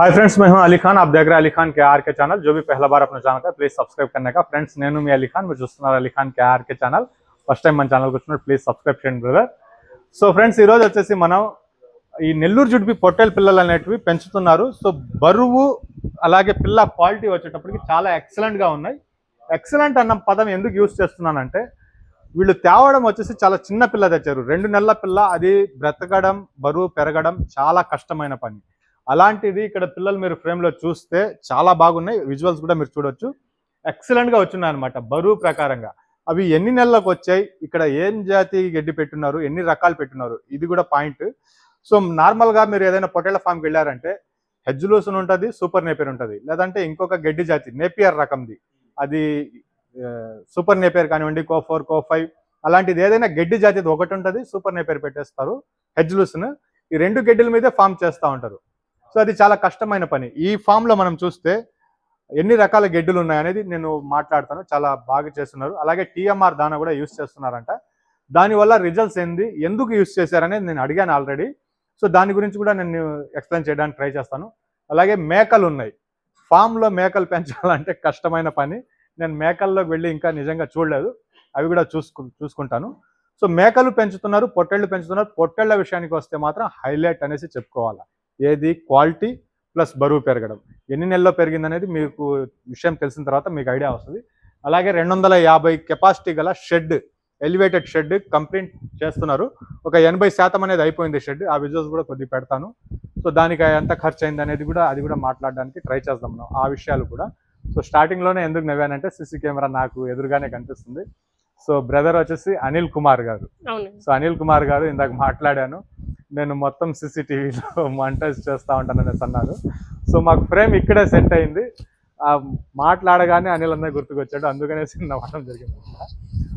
Hi friends మేము అలీ ఖాన్ ఆప్ దగ్గర అలీ ఖాన్ కేఆర్కే ఛానల్ జో బీ అప్న ఛానల్ కా ప్లీజ్ సబ్స్క్రైబ్ కన్నా ఫ్రెండ్స్ నేను మీ అలీ ఖాన్ మీరు చూస్తున్నారు Ali Khan KRK channel first time మన ఛానల్కి వచ్చినప్పుడు ప్లీజ్ సబ్స్క్రైబ్ చేయండి బ్రదర్ సో ఫ్రెండ్స్ ఈరోజు వచ్చేసి మనం ఈ నెల్లూరు జుడిపి పొట్టేలు పిల్లలు అనేటివి పెంచుతున్నారు. సో బరువు అలాగే పిల్ల క్వాలిటీ వచ్చేటప్పటికి చాలా ఎక్సలెంట్గా ఉన్నాయి. ఎక్సలెంట్ అన్న పదం ఎందుకు యూస్ చేస్తున్నానంటే వీళ్ళు తేవడం వచ్చేసి చాలా చిన్న పిల్ల తెచ్చారు. రెండు నెలల పిల్ల అది బ్రతకడం బరువు పెరగడం చాలా కష్టమైన పని. అలాంటిది ఇక్కడ పిల్లలు మీరు ఫ్రేమ్లో చూస్తే చాలా బాగున్నాయి. విజువల్స్ కూడా మీరు చూడొచ్చు. ఎక్సలెంట్గా వచ్చినాయి అనమాట బరువు ప్రకారంగా. అవి ఎన్ని నెలలకు వచ్చాయి? ఇక్కడ ఏం జాతి గడ్డి పెట్టున్నారు? ఎన్ని రకాలు పెట్టున్నారు? ఇది కూడా పాయింట్. సో నార్మల్గా మీరు ఏదైనా పొట్టేళ్ళ ఫామ్కి వెళ్ళారంటే హెజ్లూసన్ ఉంటుంది సూపర్ నేపియర్ ఉంటుంది. లేదంటే ఇంకొక గడ్డి జాతి నేపియర్ రకంది. అది సూపర్ నేపియర్ కానివ్వండి కో ఫోర్ కో ఫైవ్ అలాంటిది ఏదైనా గడ్డి జాతిది ఒకటి ఉంటుంది సూపర్ నేపియర్ పెట్టేస్తారు హెజ్లూసన్ ఈ రెండు గడ్డిల మీదే ఫామ్ చేస్తూ ఉంటారు. సో అది చాలా కష్టమైన పని. ఈ ఫామ్లో మనం చూస్తే ఎన్ని రకాల గెడ్డులు ఉన్నాయనేది నేను మాట్లాడతాను. చాలా బాగా చేస్తున్నారు. అలాగే టీఎంఆర్ దాన కూడా యూస్ చేస్తున్నారంట. దానివల్ల రిజల్ట్స్ ఏంది? ఎందుకు యూస్ చేశారనేది నేను అడిగాను ఆల్రెడీ సో దాని గురించి కూడా నేను ఎక్స్ప్లెయిన్ చేయడానికి ట్రై చేస్తాను. అలాగే మేకలు ఉన్నాయి. ఫామ్లో మేకలు పెంచాలంటే కష్టమైన పని. నేను మేకల్లోకి వెళ్ళి ఇంకా నిజంగా చూడలేదు. అవి కూడా చూసుకు చూసుకుంటాను. సో మేకలు పెంచుతున్నారు పొట్టేళ్ళు పెంచుతున్నారు. పొట్టెళ్ళ విషయానికి వస్తే మాత్రం హైలైట్ అనేసి చెప్పుకోవాలి. ఏది క్వాలిటీ ప్లస్ బరువు పెరగడం. ఎన్ని నెలల్లో పెరిగింది అనేది మీకు విషయం తెలిసిన తర్వాత మీకు ఐడియా వస్తుంది. అలాగే రెండు వందల యాభై కెపాసిటీ గల షెడ్ ఎలివేటెడ్ షెడ్ కంప్లీట్ చేస్తున్నారు. ఒక ఎనభై శాతం అనేది అయిపోయింది షెడ్. ఆ విజువల్స్ కూడా కొద్దిగా పెడతాను. సో దానికి ఎంత ఖర్చు అయింది అనేది కూడా అది కూడా మాట్లాడడానికి ట్రై చేద్దాం మనం ఆ విషయాలు కూడా. సో స్టార్టింగ్లోనే ఎందుకు నవ్వానంటే సిసి కెమెరా నాకు ఎదురుగానే కనిపిస్తుంది. సో బ్రదర్ వచ్చేసి అనిల్ కుమార్ గారు. సో అనిల్ కుమార్ గారు ఇందాక మాట్లాడాను. నేను మొత్తం సీసీటీవీలో మాంటేజ్ చేస్తూ ఉంటాను అనేసి అన్నారు సో మాకు ఫ్రేమ్ ఇక్కడే సెట్ అయింది. ఆ మాట్లాడగానే అనిల్ అన్నయ్య గుర్తుకొచ్చాడు. అందుకనేసి నవ్వడం జరిగింది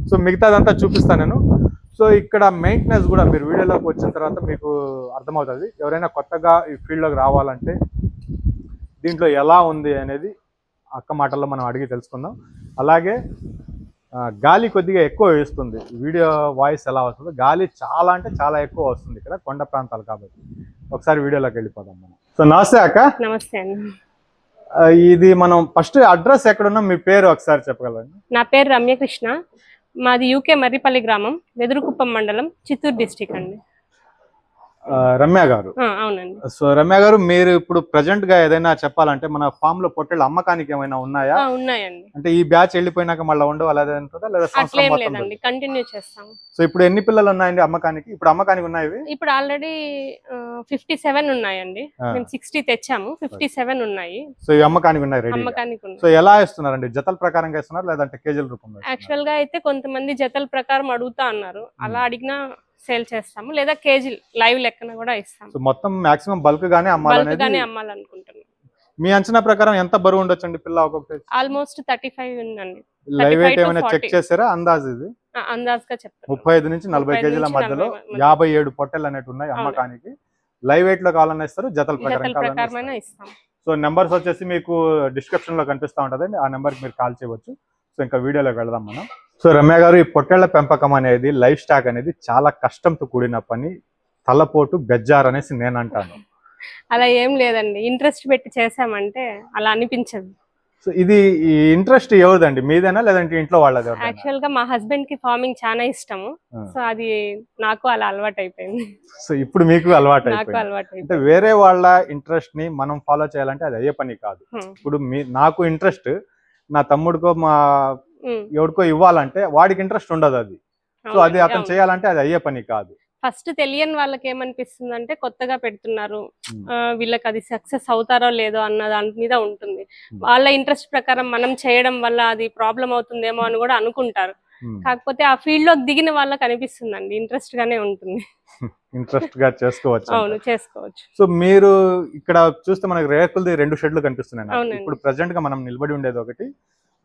సో మిగతాదంతా చూపిస్తాను నేను. సో ఇక్కడ మెయింటెనెన్స్ కూడా మీరు వీడియోలోకి వచ్చిన తర్వాత మీకు అర్థమవుతుంది. ఎవరైనా కొత్తగా ఈ ఫీల్డ్లోకి రావాలంటే దీంట్లో ఎలా ఉంది అనేది అక్క మాటల్లో మనం అడిగి తెలుసుకుందాం. అలాగే గాలి కొద్దిగా ఎక్కువ వేస్తుంది. వీడియో వాయిస్ ఎలా వస్తుందో గాలి చాలా అంటే చాలా ఎక్కువ వస్తుంది ఇక్కడ కొండ ప్రాంతాలు కాబట్టి. ఒకసారి వీడియోలోకి వెళ్ళిపోదాం మనం. సో నమస్తే అక్క. నమస్తే ఇది మనం ఫస్ట్ అడ్రస్ ఎక్కడున్నా మీ పేరు ఒకసారి చెప్పగలండి నా పేరు రమ్యకృష్ణ. మాది యూకే మర్రిపల్లి గ్రామం వెదురుకుప్పం మండలం చిత్తూరు డిస్టిక్ అండి. రమ్య గారు. అవునండి. సో రమ్య గారు మీరు ఇప్పుడు ప్రజెంట్గా ఏదైనా చెప్పాలంటే మన ఫామ్లో పొట్టేళ్ళు అమ్మకానికి ఏమైనా ఉన్నాయా? ఉన్నాయండి. అంటే ఈ బ్యాచ్ వెళ్ళిపోయినాక మళ్ళీ ఉండవు అలా ఉంటుందా లేదా సంవత్సరం అట్లేం మొత్తం లేదండి. కంటిన్యూ చేస్తాము సో ఇప్పుడు ఎన్ని పిల్లలు ఉన్నాయండి అమ్మకానికి? ఇప్పుడు అమ్మకానికి ఉన్నాయి? ఇప్పుడు ఆల్రెడీ ఫిఫ్టీ సెవెన్ ఉన్నాయండి. మేము సిక్స్టీ తెచ్చాము. ఫిఫ్టీ సెవెన్ ఉన్నాయి. సో ఈ అమ్మకానికి ఉన్నాయి అమ్మకానికి సో ఎలా ఇస్తున్నారండి జతల ప్రకారంగా ఇస్తున్నారు లేదంటే కేజీల రూపంలో? యాక్చువల్గా అయితే కొంతమంది జతల ప్రకారం అడుగుతా అన్నారు. అలా అడిగినా సేల్ చేస్తాము లేదా కేజీ లైవ్ లెక్కన కూడా ఇస్తాము. మొత్తం మాక్సిమం బల్క్ గానే బల్క్ గానే అమ్మాలనుకుంటున్నాం. మీ అంచనా ప్రకారం ఎంత బరువు ఉండొచ్చండి పిల్ల ఒక్కొక్కటి ఆల్మోస్ట్ థర్టీ ఫైవ్ ఉందండి. లైవ్ 35 వెయిట్ ఏమైనా చెక్ 40. చేసారా అందాజ్ ఇది? అందాజుగా చెప్తాను. ముప్పై ఐదు నుంచి నలభై 35 కేజీల మధ్యలో 40 మధ్య. యాభై ఏడు పొట్టెలు అనేవి ఉన్నాయి. అమ్మకానికి. లైవ్ వెయిట్లో కావాలన్నా ఇస్తారు జతల ప్రకారం సో నెంబర్స్ వచ్చేసి మీకు డిస్క్రిప్షన్లో కనిపిస్తా ఉంటదండి. ఆ నెంబర్కి మీరు కాల్ చేయవచ్చు. సో ఇంకా వీడియోలోకి వెళదాం మనం. సో రమ్య గారు ఈ పొట్టేళ్ళ పెంపకం అనేది లైఫ్ స్టాక్ అనేది చాలా కష్టంతో కూడిన పని. తలపోటు బెజ్జార్ అనేసి నేను అంటాను అలా ఏం లేదండి. ఇంట్రెస్ట్ పెట్టి చేసామంటే అలా అనిపించదు. సో ఇది ఈ ఇంట్రెస్ట్ ఎవరిదండి? మీదేనా లేదంటే ఇంట్లో వాళ్ళది? యాక్చువల్గా మా హస్బెండ్కి ఫార్మింగ్ చాలా ఇష్టము. సో అది నాకు అలా అలవాటు అయిపోయింది సో ఇప్పుడు మీకు అలవాటు అయిపోయింది అలవాటు అంటే వేరే వాళ్ళ ఇంట్రెస్ట్ని మనం ఫాలో చేయాలంటే అది అయ్యే పని కాదు. ఇప్పుడు మీ నాకు ఇంట్రెస్ట్ నా తమ్ముడికో మా. ఎవరికో ఇవ్వాలంటే వాడికి ఇంట్రెస్ట్ ఉండదు అది. సో అది అతను. చేయాలంటే అది అయ్యే పని కాదు. ఫస్ట్ తెలియని వాళ్ళకి ఏమనిపిస్తుంది అంటే కొత్తగా పెడుతున్నారు. వీళ్ళకి అది సక్సెస్ అవుతారో లేదో అన్న దాని మీద ఉంటుంది. వాళ్ళ ఇంట్రెస్ట్ ప్రకారం మనం చేయడం వల్ల అది ప్రాబ్లం అవుతుందేమో అని కూడా అనుకుంటారు. కాకపోతే ఆ ఫీల్డ్లోకి దిగిన వాళ్ళకి అనిపిస్తుందండి. ఇంట్రెస్ట్ గానే ఉంటుంది. ఇంట్రెస్ట్గా చేసుకోవచ్చు అవును చేసుకోవచ్చు. సో మీరు ఇక్కడ చూస్తే మనకి రేకులది రెండు షెడ్లు కనిపిస్తున్నాయి. ఇప్పుడు ప్రెసెంట్గా మనం నిలబడి ఉండేది ఒకటి.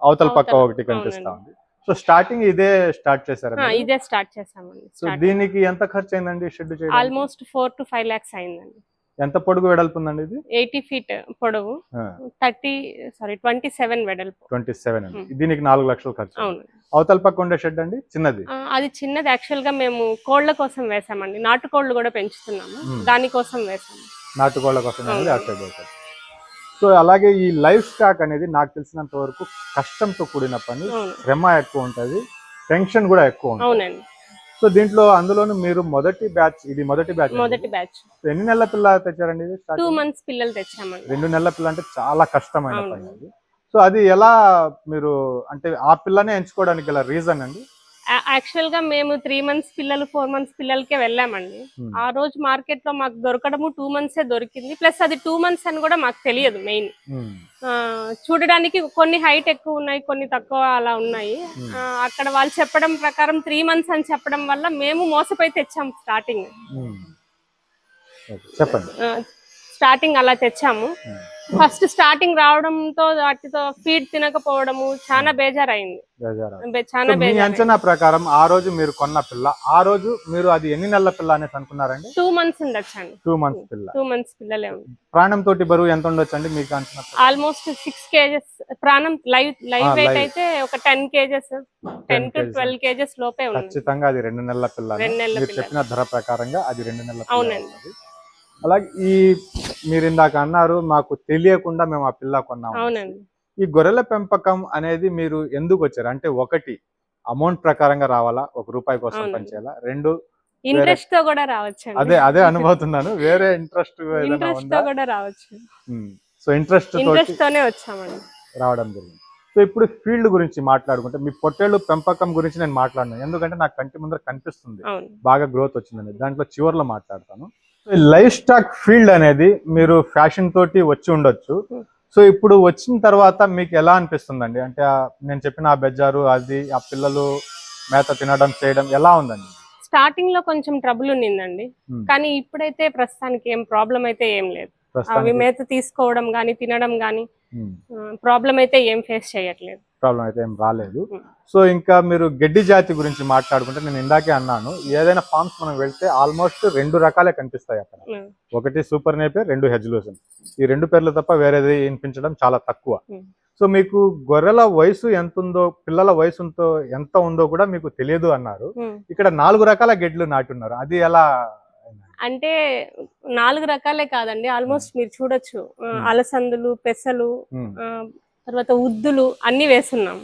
అవతల పక్క ఒకటి కనిపిస్తా. ఉంది. సో స్టార్టింగ్ ఇదే స్టార్ట్ చేశారు ఇదే స్టార్ట్ చేసామండి సో దీనికి ఎంత ఖర్చు అయిందండి shed almost four to five lakhs అయిందండి. ఎంత పొడుగు వెడల్పు ఉందండి ఇది? ఎయిటీ ఫీట్ పొడవు. థర్టీ సారీ ట్వంటీ సెవెన్ వెడల్పు. ట్వంటీ సెవెన్ అండి. దీనికి నాలుగు లక్షలు ఖర్చు. అవతల పక్క ఉండే షెడ్ అండి? చిన్నది. అది చిన్నది. యాక్చువల్గా మేము కోళ్ళ కోసం వేసామండి. నాటుకోళ్ళు కూడా పెంచుతున్నాము. దానికోసం వేసాము. నాటుకోళ్ళ కోసం. అటు. సో అలాగే ఈ లైఫ్ స్టాక్ అనేది నాకు తెలిసినంత వరకు కష్టంతో కూడిన పని. శ్రమ ఎక్కువ ఉంటది. టెన్షన్ కూడా ఎక్కువ ఉంటుంది. సో దీంట్లో అందులోను మీరు మొదటి బ్యాచ్ ఇది మొదటి బ్యాచ్ మొదటి బ్యాచ్. ఎన్ని నెలల పిల్ల తెచ్చారండి టూ? మంత్స్ పిల్లలు తెచ్చామండి. రెండు నెలల పిల్ల అంటే చాలా కష్టమైన. పని అది. సో అది ఎలా మీరు అంటే ఆ పిల్లనే ఎంచుకోవడానికి గల రీజన్ అండి? యాక్చువల్గా మేము త్రీ మంత్స్ పిల్లలు ఫోర్ మంత్స్ పిల్లలకే వెళ్ళామండి. Hmm. ఆ రోజు మార్కెట్లో మాకు దొరకడము టూ మంత్సే దొరికింది. ప్లస్ అది టూ మంత్స్ అని కూడా మాకు తెలియదు మెయిన్ ఉమ్, చూడడానికి కొన్ని హైట్ ఎక్కువ ఉన్నాయి కొన్ని తక్కువ అలా ఉన్నాయి. Hmm. అక్కడ వాళ్ళు చెప్పడం ప్రకారం త్రీ మంత్స్ అని చెప్పడం వల్ల మేము మోసపోయి తెచ్చాము స్టార్టింగ్ చెప్పండి. స్టార్టింగ్ అలా తెచ్చాము ఫస్ట్ స్టార్టింగ్ రావడంతో వాటితో ఫీడ్ తినకపోవడము చాలా బేజారైంది బేజారా. బే- చాలా బేజారైంది అంచనా ప్రకారం ఆ రోజు మీరు కొన్న పిల్ల ఆ రోజు మీరు అది ఎన్ని నెలల పిల్ల అనేసి అనుకున్నారండి టూ మంత్స్ ఉండొచ్చండి టూ మంత్స్ పిల్ల టూ మంత్స్ పిల్లలే ఉంది ప్రాణం తోటి బరువు ఎంత ఉండొచ్చు అండి మీకు అంచనా? ఆల్మోస్ట్ సిక్స్ కేజెస్ ప్రాణం లైవ్ లైవ్ వెయిట్. అయితే ఒక ten kgs ten to. Twelve kgs లోపే ఉంది ఖచ్చితంగా అది రెండు నెలల పిల్ల రెండు నెలల మీరు. చెప్పిన ధర ప్రకారంగా అది రెండు నెలల అవునండి. అలాగే ఈ మీరు ఇందాక అన్నారు మాకు తెలియకుండా మేము ఆ పిల్ల కొన్నాము. ఈ గొర్రెల పెంపకం అనేది మీరు ఎందుకు వచ్చారు? అంటే ఒకటి అమౌంట్ ప్రకారంగా రావాలా? ఒక రూపాయి కోసం. పనిచేయాలా రెండు ఇంట్రెస్ట్తో కూడా రావచ్చు అదే అదే అనుభవుతున్నాను. వేరే ఇంట్రెస్ట్తో కూడా రావచ్చు. సో ఇంట్రెస్ట్ ఇంట్రెస్ట్ తోనే వచ్చామండి. రావడం జరిగింది. సో ఇప్పుడు ఫీల్డ్ గురించి మాట్లాడుకుంటే మీ పొట్టేళ్ళు పెంపకం గురించి నేను మాట్లాడినాను ఎందుకంటే నాకు కంటి ముందర కనిపిస్తుంది. బాగా గ్రోత్ వచ్చిందని దాంట్లో చివర్లో మాట్లాడతాను. లైఫ్ స్టాక్ ఫీల్డ్ అనేది మీరు ఫ్యాషన్ తోటి వచ్చి ఉండొచ్చు. సో ఇప్పుడు వచ్చిన తర్వాత మీకు ఎలా అనిపిస్తుందండి అంటే నేను చెప్పిన ఆ బెజ్జారు అది ఆ పిల్లలు మేత తినడం చేయడం ఎలా ఉందండి స్టార్టింగ్లో కొంచెం ట్రబుల్ ఉన్నిందండి Hmm. కానీ ఇప్పుడైతే ప్రస్తుతానికి ఏం ప్రాబ్లం అయితే ఏం లేదు అవి మేత తీసుకోవడం గానీ తినడం గానీ. ప్రాబ్లం అయితే ఏం ఫేస్ చేయట్లేదు ప్రాబ్లం అయితే ఏం రాలేదు. సో ఇంకా మీరు గడ్డి జాతి గురించి మాట్లాడుకుంటే నేను ఇందాకే అన్నాను ఏదైనా ఫార్మ్స్ మనం వెళ్తే ఆల్మోస్ట్ రెండు రకాలే కనిపిస్తాయి అక్కడ. ఒకటి సూపర్ నేపేర్ రెండు హెజ్లూసన్ ఈ రెండు పేర్లు తప్ప వేరేది వినిపించడం చాలా తక్కువ. సో మీకు గొర్రెల వయసు ఎంత ఉందో పిల్లల వయసుతో ఎంత ఉందో కూడా మీకు తెలియదు అన్నారు. ఇక్కడ నాలుగు రకాల గెడ్లు నాటున్నారు అది ఎలా అంటే నాలుగు రకాలే కాదండి. ఆల్మోస్ట్ మీరు చూడొచ్చు. అలసందులు పెసలు తర్వాత ఉద్దులు అన్ని వేస్తున్నాం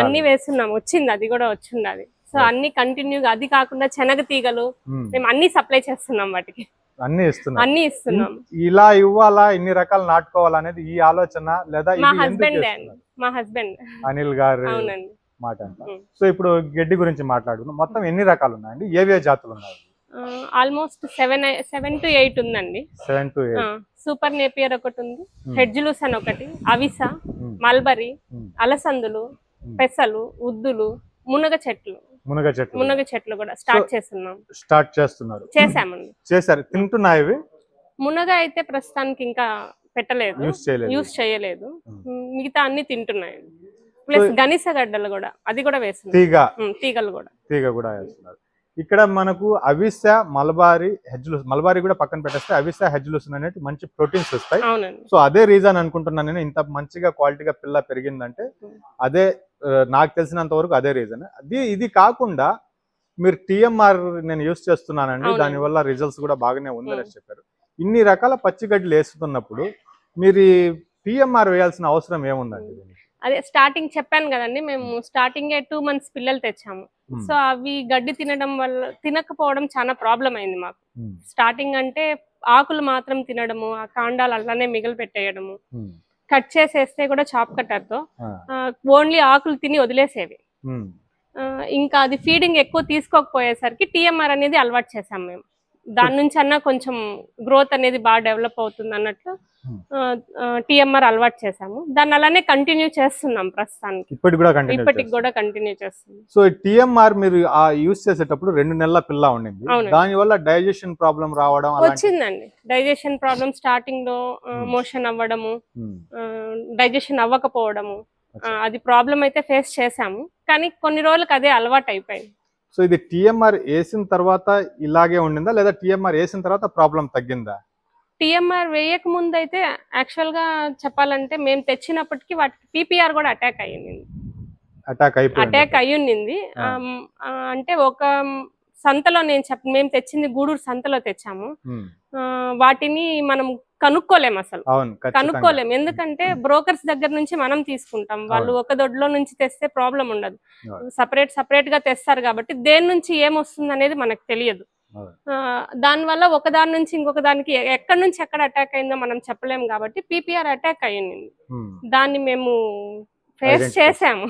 అన్ని. వేస్తున్నాం వచ్చింది అది కూడా వచ్చింది అది. సో. అన్ని కంటిన్యూగా అది కాకుండా శనగ తీగలు. మేము. అన్ని సప్లై చేస్తున్నాం వాటికి. అన్ని ఇస్తున్నారు అన్ని ఇస్తున్నాం. ఇలా ఇవ్వాలా? ఇన్ని రకాలు నాటుకోవాలా అనేది ఈ ఆలోచన లేదా మా హస్బెండ్? మా హస్బెండ్ అనిల్ గారు అవునండి. మాట. సో ఇప్పుడు గడ్డి గురించి మాట్లాడుకున్నాం మొత్తం ఎన్ని రకాలు ఉన్నాయండి? ఏవే జాతులు ఉన్నాయి almost seven seven to eight ఉందండి. సెవెన్ టు సూపర్ నేపియర్ ఒకటి ఉంది. Hmm. హెడ్జులూస్ అని ఒకటి అవిస మల్బరీ Hmm. అలసందులు Hmm. పెసలు ఉద్దులు మునగ చెట్లు. మునగ చెట్లు. మునగ చెట్లు కూడా స్టార్ట్ చేస్తున్నాం. స్టార్ట్ చేస్తున్నారు. చేసామండి చేశారు. తింటున్నాయి ఇవి? మునగ అయితే ప్రస్తుతానికి ఇంకా పెట్టలేదు. యూస్ చేయలేదు. Hmm. మిగతా అన్ని తింటున్నాయి ప్లస్ గనిస గడ్డలు కూడా అది కూడా వేస్తున్నాం తీగ. తీగలు కూడా. తీగ కూడా వేస్తున్నారు. ఇక్కడ మనకు అవిస మలబారి హెజ్లుస్ మలబారి కూడా పక్కన పెట్టేస్తే అవిస హెజ్లుస్ అనేది మంచి ప్రోటీన్స్ వస్తాయి సో అదే రీజన్ అనుకుంటున్నాను నేను ఇంత మంచిగా క్వాలిటీగా పిల్ల పెరిగిందంటే. అదే నాకు తెలిసినంత వరకు అదే రీజన్ అది ఇది కాకుండా మీరు టిఎంఆర్ నేను యూస్ చేస్తున్నానండి అవునండి. దాని వల్ల రిజల్ట్స్ కూడా బాగానే ఉందని. చెప్పారు ఇన్ని రకాల పచ్చిగడ్డలు వేస్తున్నప్పుడు మీరు టిఎంఆర్ వేయాల్సిన అవసరం ఏముందండి దీనికి? అదే స్టార్టింగ్ చెప్పాను కదండి మేము స్టార్టింగ్ టూ మంత్స్ పిల్లలు తెచ్చాము. సో అవి గడ్డి తినడం వల్ల తినకపోవడం చాలా ప్రాబ్లం అయింది మాకు. స్టార్టింగ్ అంటే ఆకులు మాత్రం తినడము ఆ కాండాలు అలానే మిగిలి పెట్టేయడము. కట్ చేసేస్తే కూడా చాప్ కట్టర్తో. ఓన్లీ ఆకులు తిని వదిలేసేవి ఇంకా అది ఫీడింగ్ ఎక్కువ తీసుకోకపోయేసరికి టీఎంఆర్ అనేది అలవాటు చేసాం మేము దాని నుంచి అన్నా కొంచెం గ్రోత్ అనేది బాగా డెవలప్ అవుతుంది అన్నట్లు Hmm. టీఎంఆర్ అలవాటు చేసాము దాన్ని అలానే కంటిన్యూ చేస్తున్నాం ప్రస్తుతానికి ఇప్పటికి కూడా కంటిన్యూ ఇప్పటికి కూడా కంటిన్యూ చేస్తున్నాం సో టిఎంఆర్ మీరు ఆ యూస్ చేసేటప్పుడు రెండు నెలల పిల్ల ఉండింది. దాని వల్ల డైజెషన్ ప్రాబ్లం రావడం వచ్చిందండి డైజెషన్ ప్రాబ్లమ్ స్టార్టింగ్లో Hmm. మోషన్ అవ్వడము Hmm. డైజెషన్ అవ్వకపోవడము ఆ, అచ్చా. అది ప్రాబ్లం అయితే ఫేస్ చేసాము కానీ కొన్ని రోజులకు అదే అలవాటు అయిపోయింది సో ఇది టిఎంఆర్ వేసిన తర్వాత ఇలాగే ఉండిందా? లేదా టిఎంఆర్ వేసిన తర్వాత ప్రాబ్లం తగ్గిందా? టిఎంఆర్ వేయక ముందు అయితే యాక్చువల్గా చెప్పాలంటే మేము తెచ్చినప్పటికీ వాటికి పీపీఆర్ కూడా అటాక్ అయ్యింది అటాక్ అయిపోయింది అటాక్ ఆ, అంటే ఒక సంతలో నేను చెప్ మేము తెచ్చింది గూడూరు సంతలో తెచ్చాము. వాటిని మనం కనుక్కోలేం అసలు. కనుక్కోలేం ఎందుకంటే బ్రోకర్స్ దగ్గర నుంచి మనం తీసుకుంటాం వాళ్ళు. ఒక దొడ్లో నుంచి తెస్తే ప్రాబ్లం ఉండదు. సపరేట్ సపరేట్గా తెస్తారు కాబట్టి దేని నుంచి ఏమొస్తుంది అనేది మనకు తెలియదు దానివల్ల ఒక దాని నుంచి ఇంకొక దానికి ఎక్కడి నుంచి ఎక్కడ అటాక్ అయిందో మనం చెప్పలేం కాబట్టి పీపీఆర్ అటాక్ అయ్యింది. దాన్ని మేము ఫేస్. చేసాము.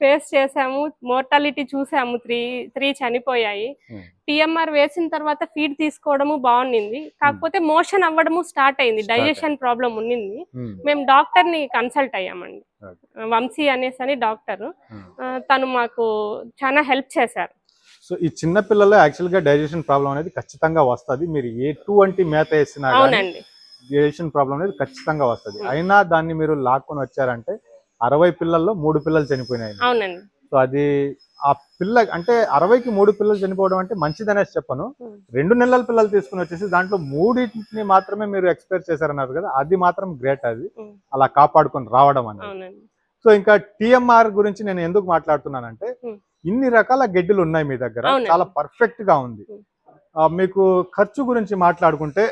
ఫేస్ చేసాము మోర్టాలిటీ చూసాము త్రీ త్రీ చనిపోయాయి Hmm. టిఎంఆర్ వేసిన తర్వాత ఫీడ్ తీసుకోవడము బాగుండింది కాకపోతే మోషన్ అవ్వడము స్టార్ట్ అయింది డైజెషన్ ప్రాబ్లం ఉన్నింది ఉమ్. మేము డాక్టర్ని కన్సల్ట్ అయ్యామండి. వంశీ అనేసి అని డాక్టర్. తను మాకు చాలా హెల్ప్ చేశారు సో ఈ చిన్న పిల్లల్లో యాక్చువల్గా డైజెషన్ ప్రాబ్లం అనేది ఖచ్చితంగా వస్తది మీరు ఎటువంటి మేత వేసినా అవునండి డైజెషన్ ప్రాబ్లం అనేది ఖచ్చితంగా వస్తది Hmm. అయినా దాన్ని మీరు లాక్కొని వచ్చారంటే అరవై పిల్లల్లో మూడు పిల్లలు చనిపోయినాయి. అవునండి. సో అది ఆ పిల్ల అంటే అరవైకి మూడు పిల్లలు చనిపోవడం అంటే మంచిదనేసి చెప్పను. రెండు నెలల పిల్లలు తీసుకుని వచ్చేసి దాంట్లో మూడింటిని మాత్రమే మీరు ఎక్స్పైర్ చేశారన్నారు కదా అది మాత్రం గ్రేట్ అది. అలా కాపాడుకొని రావడం అనేది. సో ఇంకా టిఎంఆర్ గురించి నేను ఎందుకు మాట్లాడుతున్నానంటే. ఇన్ని రకాల గెడ్డలు ఉన్నాయి మీ దగ్గర. చాలా పర్ఫెక్ట్గా ఉంది మీకు ఖర్చు గురించి మాట్లాడుకుంటే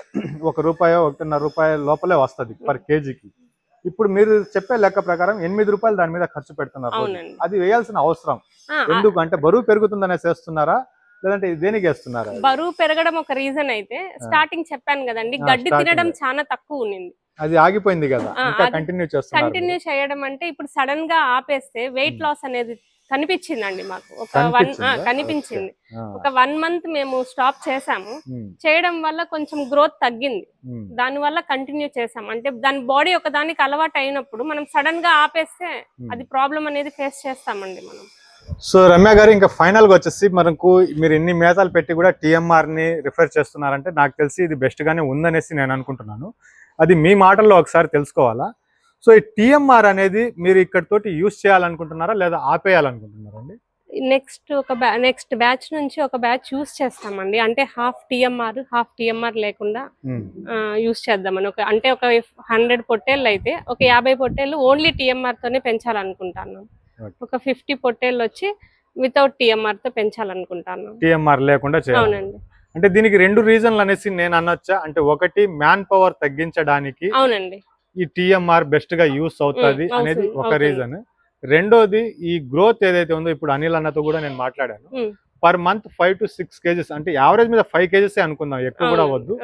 ఒక రూపాయి ఒకటిన్నర రూపాయల లోపలే వస్తది పర్ కేజీకి. ఇప్పుడు మీరు చెప్పే లెక్క ప్రకారం ఎనిమిది రూపాయలు దాని మీద ఖర్చు పెడుతున్నారు అది వేయాల్సిన అవసరం. ఆ, ఆ, ఎందుకు అంటే బరువు పెరుగుతుందనేసి వేస్తున్నారా లేదంటే దేనికి వేస్తున్నారా? బరువు పెరగడం ఒక రీజన్ అయితే స్టార్టింగ్ చెప్పాను కదండి గడ్డి తినడం. చాలా తక్కువ ఉన్నింది అది ఆగిపోయింది కదా. కంటిన్యూ చేస్తున్నారు కంటిన్యూ చేయడం అంటే ఇప్పుడు సడన్గా ఆపేస్తే వెయిట్. లాస్ అనేది కనిపించిందండి మాకు. ఒక వన్ కనిపించిందా? ఒక వన్ మంత్ మేము స్టాప్ చేసాము చేయడం వల్ల కొంచెం గ్రోత్ తగ్గింది. దాని వల్ల కంటిన్యూ చేసాం అంటే దాని బాడీ ఒక దానికి అలవాటు అయినప్పుడు మనం సడన్గా ఆపేస్తే. అది ప్రాబ్లం అనేది ఫేస్ చేస్తామండి మనం. సో రమ్య గారు ఇంకా ఫైనల్గా వచ్చేసి మనకు మీరు ఇన్ని మేతాలు పెట్టి కూడా టిఎంఆర్ని రిఫర్ చేస్తున్నారంటే నాకు తెలిసి ఇది బెస్ట్ గానే ఉందనేసి నేను అనుకుంటున్నాను. అది మీ మాటల్లో ఒకసారి తెలుసుకోవాలా? సో ఈ టిఎంఆర్ అనేది మీరు ఇక్కడ తోటి యూస్ చేయాలనుకుంటున్నారా లేదా ఆపేయాలనుకుంటున్నారా అండి? నెక్స్ట్ ఒక బ్యా నెక్స్ట్ బ్యాచ్ నుంచి ఒక బ్యాచ్ యూస్ చేస్తామండి. అంటే హాఫ్ టిఎంఆర్ హాఫ్ టిఎంఆర్ లేకుండా యూస్ చేద్దామని. ఒక అంటే ఒక హండ్రెడ్ పొట్టేళ్ళు అయితే ఒక యాభై పొట్టేళ్ళు ఓన్లీ టిఎంఆర్ తోనే పెంచాలనుకుంటాను. Okay. ఒక ఫిఫ్టీ పొట్టేళ్ళు వచ్చి వితౌట్ టిఎంఆర్తో పెంచాలనుకుంటాను. టిఎంఆర్ లేకుండా అవునండి. అంటే దీనికి రెండు రీజన్లు అనేసి నేను అనొచ్చా? అంటే ఒకటి మ్యాన్ పవర్ తగ్గించడానికి అవునండి. ఈ టిఎంఆర్ బెస్ట్గా యూస్ అవుతుంది అనేది ఒక. రీజన్. రెండోది ఈ గ్రోత్ ఏదైతే ఉందో ఇప్పుడు అనిల్ అన్నతో కూడా నేను మాట్లాడాను. Per month five to six kgs అంటే యావరేజ్ మీద ఫైవ్ కేజెస్ అనుకుందాం ఎక్కువ కూడా. వద్దు.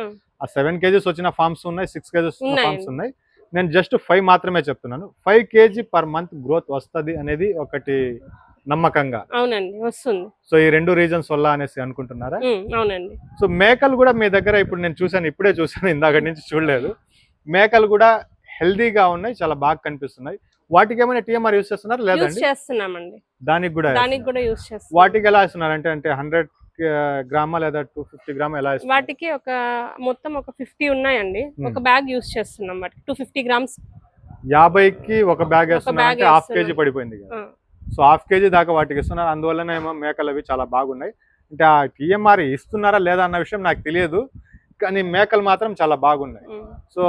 ఆ, సెవెన్ కేజెస్ వచ్చిన ఫార్మ్స్ ఉన్నాయి సిక్స్ కేజెస్ వచ్చిన. ఫార్మ్స్ ఉన్నాయి. నేను జస్ట్ ఫైవ్ మాత్రమే చెప్తున్నాను. Five kg per month growth వస్తది అనేది ఒకటి నమ్మకంగా. అవునండి వస్తుంది. సో ఈ రెండు రీజన్స్ వల్ల అనేసి అనుకుంటున్నారా? అవునండి. సో మేకలు కూడా మీ దగ్గర ఇప్పుడు నేను చూసాను ఇప్పుడే చూసాను ఇందాక నుంచి చూడలేదు. మేకలు కూడా హెల్దీగా ఉన్నాయి చాలా బాగా కనిపిస్తున్నాయి. వాటికి ఏమైనా టీఎంఆర్ యూస్ చేస్తున్నారు? లేదండి చేస్తున్నామండి. దానికి కూడా దానికి వేస్తున్నారు. కూడా యూస్ చేస్తాం వాటికి ఎలా ఇస్తున్నారు అంటే అంటే హండ్రెడ్ గ్రామా లేదా టూ ఫిఫ్టీ గ్రామ్ ఎలా వాటికి ఒక మొత్తం ఒక ఫిఫ్టీ ఉన్నాయండి. ఒక బ్యాగ్ యూస్ చేస్తున్నాం వాటికి. Two fifty grams. యాభైకి ఒక బ్యాగ్ అంటే హాఫ్ వేస్తున్నాం. కేజీ పడిపోయింది సో హాఫ్ కేజీ దాకా వాటికి ఇస్తున్నారు. అందువల్లనే ఏమో మేకలు అవి చాలా బాగున్నాయి. అంటే ఆ టీఎంఆర్ ఇస్తున్నారా లేదా అన్న విషయం నాకు తెలియదు. కానీ మేకలు మాత్రం చాలా బాగున్నాయి. సో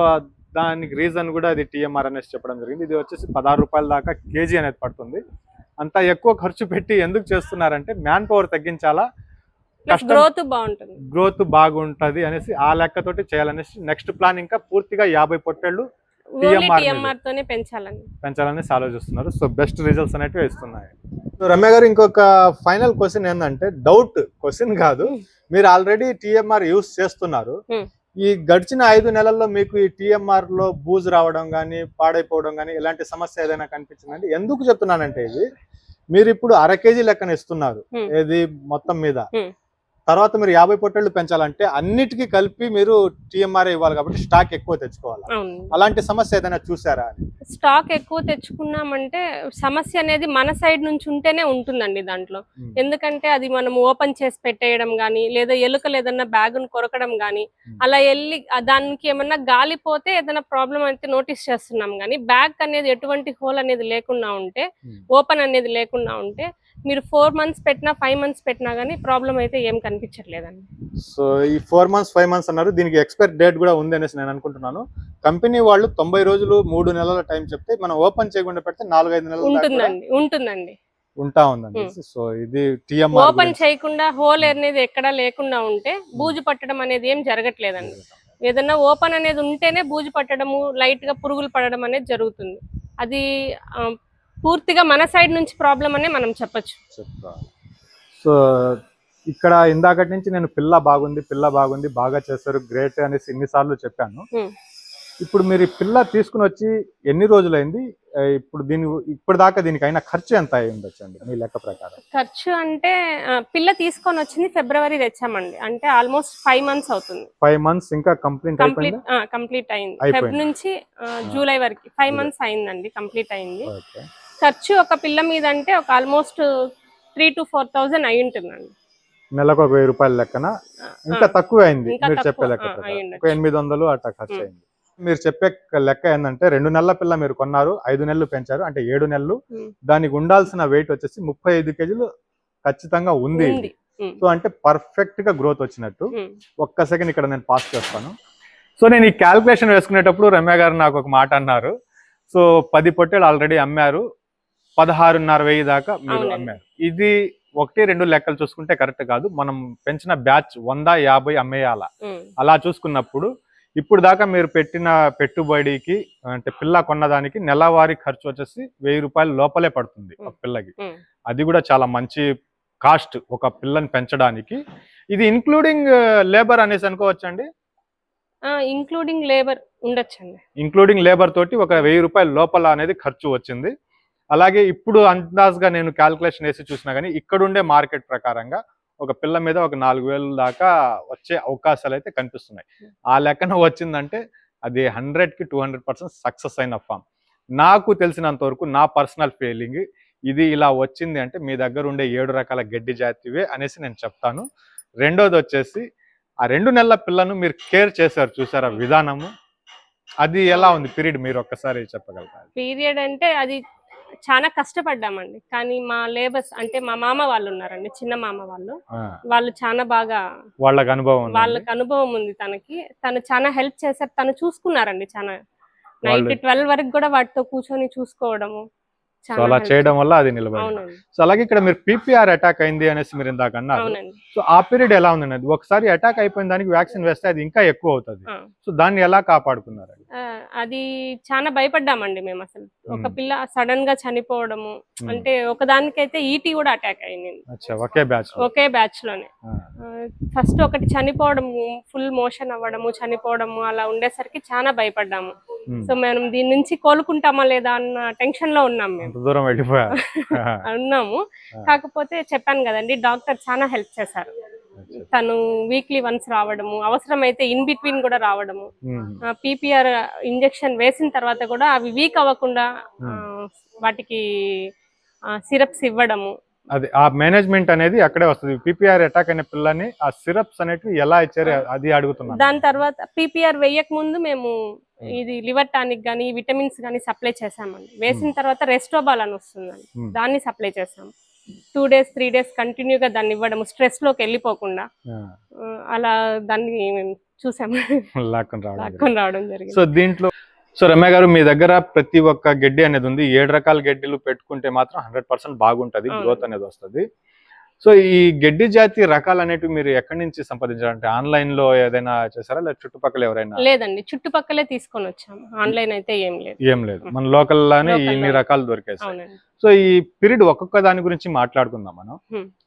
దానికి రీజన్ కూడా అది టీఎంఆర్ అనేసి చెప్పడం జరిగింది. ఇది వచ్చేసి పదహారు రూపాయల దాకా కేజీ అనేది పడుతుంది. అంత ఎక్కువ ఖర్చు పెట్టి ఎందుకు చేస్తున్నారంటే మ్యాన్ పవర్ తగ్గించాలా గ్రోత్ బాగుంటుంది. గ్రోత్ బాగుంటది అనేసి ఆ లెక్కతోటి చేయాలనేసి నెక్స్ట్ ప్లాన్ ఇంకా పూర్తిగా యాభై పొట్టేళ్ళు పెంచాలండి. పెంచాలనేసి ఆలోచిస్తున్నారు. సో బెస్ట్ రిజల్ట్స్ అనేవి ఇస్తున్నాయి. సో రమ్య గారు ఇంకొక ఫైనల్ క్వశ్చన్ ఏంటంటే డౌట్ క్వశ్చన్ కాదు. Hmm. మీరు ఆల్రెడీ టిఎంఆర్ యూస్ చేస్తున్నారు. Hmm. ఈ గడిచిన ఐదు నెలల్లో మీకు ఈ టిఎంఆర్లో బూజు రావడం కానీ పాడైపోవడం కానీ ఇలాంటి సమస్య ఏదైనా కనిపించిందండి ఎందుకు చెప్తున్నానంటే ఇది మీరు ఇప్పుడు అర కేజీ లెక్కన ఇస్తున్నారు. ఏది మొత్తం మీద. తర్వాత మీరు యాభై పొట్టేళ్ళు పెంచాలంటే అన్నిటికీ కలిపి మీరు టిఎంఆర్ ఇవ్వాలి కాబట్టి స్టాక్ ఎక్కువ తెచ్చుకోవాలి అలాంటి సమస్య ఏదైనా చూసారా స్టాక్ ఎక్కువ తెచ్చుకున్నామంటే సమస్య అనేది మన సైడ్ నుంచి ఉంటేనే ఉంటుందండి దాంట్లో. ఎందుకంటే అది మనం ఓపెన్ చేసి పెట్టేయడం కానీ లేదా ఎలుకలు ఏదన్నా బ్యాగును కొరకడం Hmm. అలా వెళ్ళి దానికి ఏమన్నా గాలిపోతే ఏదైనా ప్రాబ్లం అయితే నోటీస్ చేస్తున్నాం కానీ బ్యాగ్ అనేది ఎటువంటి హోల్ అనేది లేకుండా ఉంటే. ఓపెన్ అనేది లేకుండా ఉంటే మీరు ఫోర్ మంత్స్ పెట్టినా ఫైవ్ మంత్స్ పెట్టినా కానీ ప్రాబ్లం అయితే ఏం కనిపించట్లేదండి. సో ఈ ఫోర్ మంత్స్ ఫైవ్ మంత్స్ అన్నారు. దీనికి ఎక్స్పైర్ డేట్ కూడా ఉంది అనేసి నేను అనుకుంటున్నాను. కంపెనీ వాళ్ళు తొంభై రోజులు మూడు నెలల టైం చెప్తే మనం ఓపెన్ చేయకుండా పెడితే నాలుగైదు నెలల ఉంటుందండి ఉంటుందండి. ఉంటా ఉందండి. సో ఇది ఓపెన్ చేయకుండా హోల్ అనేది ఎక్కడా లేకుండా ఉంటే బూజు పట్టడం అనేది ఏం జరగట్లేదండి. ఏదన్నా ఓపెన్ అనేది ఉంటేనే బూజు పట్టడము లైట్గా పురుగులు పడడం అనేది జరుగుతుంది. అది పూర్తిగా మన సైడ్ నుంచి ప్రాబ్లం అనే మనం చెప్పొచ్చు. సో ఇక్కడ ఇందాకటి నుంచి నేను పిల్ల బాగుంది పిల్ల బాగుంది బాగా చేశారు గ్రేట్ అనేసి ఎన్నిసార్లు చెప్పాను. ఇప్పుడు మీరు ఈ పిల్ల తీసుకుని వచ్చి ఎన్ని రోజులైంది? ఇప్పుడు దీని ఇప్పుడు దాకా దీనికి అయిన ఖర్చు ఎంత అయి మీ లెక్క ప్రకారం? ఖర్చు అంటే పిల్ల తీసుకొని వచ్చింది ఫిబ్రవరి తెచ్చామండి. అంటే ఆల్మోస్ట్ ఫైవ్ మంత్స్ అవుతుంది. ఫైవ్ మంత్స్ ఇంకా కంప్లీట్ కంప్లీట్ కంప్లీట్ అయింది. ఫెబ్ నుంచి జూలై వరకు ఫైవ్ మంత్స్ అయిందండి కంప్లీట్ అయింది. ఓకే. ఖర్చు ఒక పిల్ల మీద అంటే ఒక almost three to four thousand అయి ఉంటుందండి. నెలకు ఒక వెయ్యి రూపాయల లెక్కన ఇంకా తక్కువ అయింది మీరు చెప్పే లెక్క. ఒక ఎనిమిది వందలు అట్లా ఖర్చు. అయింది. మీరు చెప్పే లెక్క ఏంటంటే రెండు నెలల పిల్ల మీరు కొన్నారు ఐదు నెలలు పెంచారు అంటే ఏడు నెలలు. దానికి ఉండాల్సిన వెయిట్ వచ్చేసి ముప్పై ఐదు కేజీలు ఖచ్చితంగా ఉంది సో అంటే పర్ఫెక్ట్గా గ్రోత్ వచ్చినట్టు. ఒక్క సెకండ్ ఇక్కడ నేను పాస్ చేస్తాను. సో నేను ఈ క్యాల్కులేషన్ వేసుకునేటప్పుడు రమ్య గారు నాకు ఒక మాట అన్నారు. సో పది పొట్టేలు ఆల్రెడీ అమ్మారు. పదహారున్నర వెయ్యి దాకా మీరు. అమ్మారు. ఇది ఒకటి రెండు లెక్కలు చూసుకుంటే కరెక్ట్ కాదు. మనం పెంచిన బ్యాచ్ వంద యాభై అమ్మేయాల. అలా చూసుకున్నప్పుడు ఇప్పుడు దాకా మీరు పెట్టిన పెట్టుబడికి అంటే పిల్ల కొన్నదానికి నెలవారీ ఖర్చు వచ్చేసి వెయ్యి రూపాయల లోపలే పడుతుంది ఒక పిల్లకి. అది కూడా చాలా మంచి కాస్ట్ ఒక పిల్లని పెంచడానికి. ఇది ఇన్క్లూడింగ్ లేబర్ అనేసి అనుకోవచ్చండి? ఇంక్లూడింగ్ లేబర్ ఉండొచ్చండి. ఇంక్లూడింగ్ లేబర్ తోటి ఒక వెయ్యి రూపాయల లోపల అనేది ఖర్చు వచ్చింది. అలాగే ఇప్పుడు అందాజ్గా నేను క్యాల్కులేషన్ వేసి చూసినా కానీ ఇక్కడుండే మార్కెట్ ప్రకారంగా ఒక పిల్ల మీద ఒక నాలుగు వేలు దాకా వచ్చే అవకాశాలు అయితే కనిపిస్తున్నాయి. ఆ లెక్కన వచ్చిందంటే అది హండ్రెడ్కి టూ హండ్రెడ్ పర్సెంట్ సక్సెస్ అయిన ఫామ్ నాకు తెలిసినంత వరకు నా పర్సనల్ ఫీలింగ్ ఇది ఇలా వచ్చింది అంటే మీ దగ్గర ఉండే ఏడు రకాల గడ్డి జాతివే అనేసి నేను చెప్తాను. రెండోది వచ్చేసి ఆ రెండు నెలల పిల్లను మీరు కేర్ చేశారు చూసారా విధానము? అది ఎలా ఉంది? పీరియడ్ మీరు ఒక్కసారి చెప్పగలరా? పీరియడ్ అంటే అది చాలా కష్టపడ్డామండి. కానీ మా లేబర్స్ అంటే మా మామ వాళ్ళు ఉన్నారండి చిన్న మామ వాళ్ళు. వాళ్ళు చాలా బాగా వాళ్ళకి అనుభవం. వాళ్ళకి అనుభవం ఉంది తనకి. తను చాలా హెల్ప్ చేశారు. తను చూసుకున్నారండి చాలా. నైట్ ట్వెల్వ్ వరకు కూడా వాటితో కూర్చొని చూసుకోవడము. సో అలా చేయడం. వల్ల అది నిలబడింది. సో అలాగే ఇక్కడ మీరు పీపీఆర్ అటాక్ అయింది అనేసి మీరు ఇందాక అన్నారు. సో ఆ పీరియడ్ ఎలా ఉందండి? అది ఒకసారి అటాక్ అయిపోయిన దానికి వ్యాక్సిన్ వేస్తే అది ఇంకా ఎక్కువ అవుతుంది. సో దాన్ని ఎలా కాపాడుకున్నారు అది? చాలా భయపడ్డామండి మేము అసలు. ఒక. పిల్ల సడన్గా చనిపోవడము. అంటే ఒకదానికైతే ఈటీ కూడా అటాక్ అయింది. ఒకే బ్యాచ్ ఒకే బ్యాచ్లోనే. ఫస్ట్ ఒకటి చనిపోవడము ఫుల్ మోషన్ అవ్వడము చనిపోవడము అలా ఉండేసరికి చాలా భయపడ్డాము. సో మేము దీని నుంచి కోలుకుంటామా లేదా అన్న టెన్షన్లో ఉన్నాం మేము. దూరం వెళ్ళిపోయారు ఉన్నాము. కాకపోతే చెప్పాను కదండి డాక్టర్ చాలా హెల్ప్ చేశారు. తను వీక్లీ వన్స్ రావడము అవసరమైతే ఇన్ బిట్వీన్ కూడా రావడము. పీపీఆర్ ఇంజెక్షన్ వేసిన తర్వాత కూడా అవి వీక్ అవ్వకుండా వాటికి సిరప్స్ ఇవ్వడము. అది ఆ మేనేజ్మెంట్ అనేది అక్కడే వస్తుంది. పీపీఆర్ అటాక్ అయిన పిల్లని ఆ సిరప్స్ అనేటివి ఎలా ఇచ్చారు అది అడుగుతున్నాను దాని తర్వాత పీపీఆర్ వేయక ముందు మేము ఇది లివర్ టానిక్ గానీ విటమిన్స్ గానీ సప్లై చేసామండి వేసిన తర్వాత రెస్టోబాల్ అని వస్తుందండి. దాన్ని సప్లై చేసాం టూ డేస్ త్రీ డేస్ కంటిన్యూగా దాన్ని ఇవ్వడము స్ట్రెస్లోకి వెళ్ళిపోకుండా అలా దాన్ని మేము చూసాము. లాక్కుని రావడం జరిగింది. సో దీంట్లో సో రమ్య గారు మీ దగ్గర ప్రతి ఒక్క గడ్డి అనేది ఉంది. ఏడు రకాల గడ్డిలు పెట్టుకుంటే మాత్రం హండ్రెడ్ పర్సెంట్ బాగుంటది. గ్రోత్ అనేది వస్తుంది. సో ఈ గడ్డి జాతి రకాలు అనేటివి మీరు ఎక్కడి నుంచి సంపాదించారు అంటే ఆన్లైన్లో ఏదైనా చేశారా లేదా చుట్టుపక్కల ఎవరైనా లేదండి చుట్టుపక్కలే తీసుకొని వచ్చాము ఆన్లైన్ అయితే ఏం లేదు ఏం లేదు మన లోకల్లోనే ఇన్ని. రకాలు దొరికాయి. అవునండి సో ఈ పీరియడ్ ఒక్కొక్క దాని గురించి మాట్లాడుకుందాం మనం.